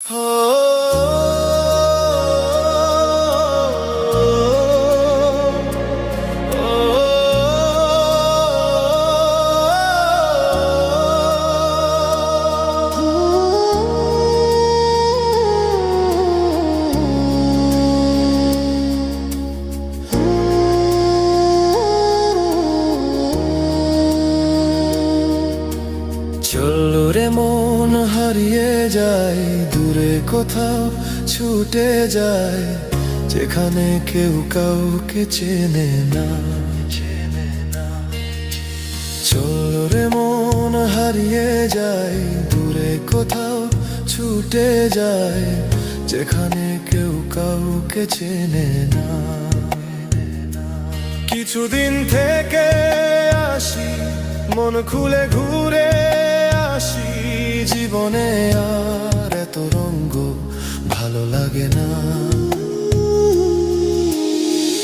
চলল রে মন হারিয়ে যায়, দূরে কোথাও ছুটে যায়, যেখানে কেউ কাউকে চেনে না। চেনে না রে মন হারিয়ে যায়, দূরে কোথাও ছুটে যায়, যেখানে কেউ কাউকে চেনে না। কিছুদিন থেকে আসি, মন খুলে ঘুরে লাগে না।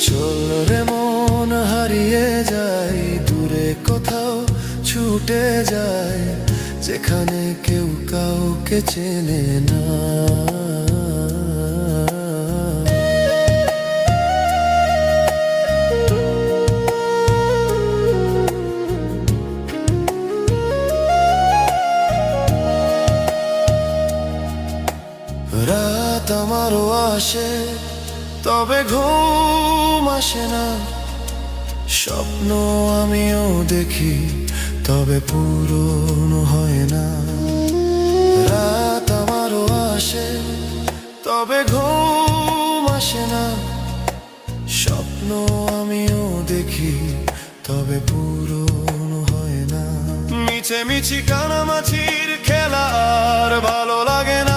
চল রে মন হারিয়ে যায়, দূরে কোথাও ছুটে যায়, যেখানে কেউ কাউকে চেনে না। রাত আমারও আসে, তবে ঘুম আসে না। স্বপ্ন আমিও দেখি, তবে পূরণ হয় না। রাত আমারও আসে, তবে ঘুম আসে না। স্বপ্ন আমিও দেখি, তবে পূরণ হয় না। মিছে মিছি কানামাছির খেলা আর ভালো লাগে না।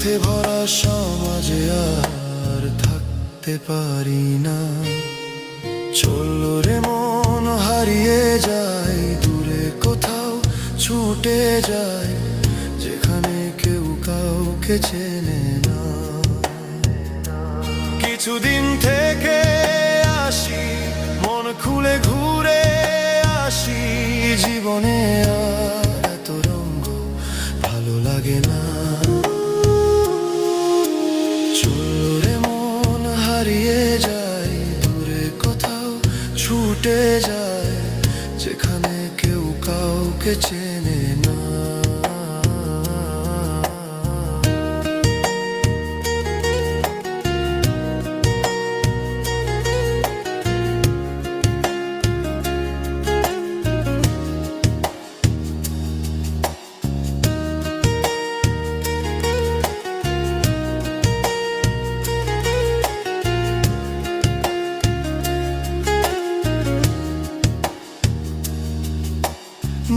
স্বার্থে ভরা সমাজে আর থাকতে পারি না। চলল রে মন, হারিয়ে যায়, দূরে কোথাও ছুটে যায়, যেখানে কেউ কাউকে চেনে না। কিছুদিন থেকে আসি, মন খুলে ঘুরে আসি, জীবনে যেখানে কেউ কাউকে চেনে না।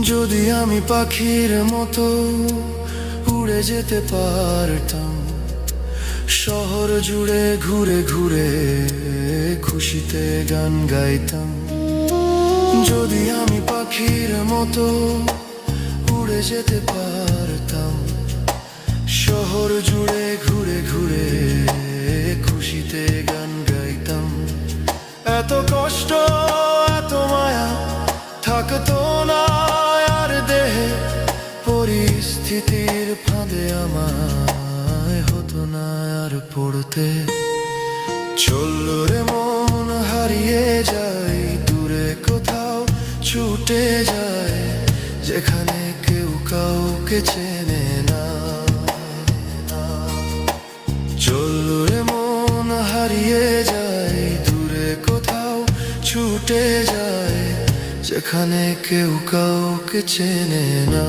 যদি আমি পাখির মতো উড়ে যেতে পারতাম, শহর জুড়ে ঘুরে ঘুরে খুশিতে গান গাইতাম। যদি আমি পাখির মতো উড়ে যেতে পারতাম, শহর জুড়ে ঘুরে ঘুরে খুশিতে গান গাইতাম। পরিস্থিতির ফাঁদে আমায় হতো না আর পড়তে। চলল রে মন, হারিয়ে যায়, দূরে কোথাও ছুটে যায়, যেখানে কেউ কাউকে চেনে না। চলল রে মন, হারিয়ে যায়, দূরে কোথাও ছুটে যায়, যেখানে কেউ কাউকে চেনে না।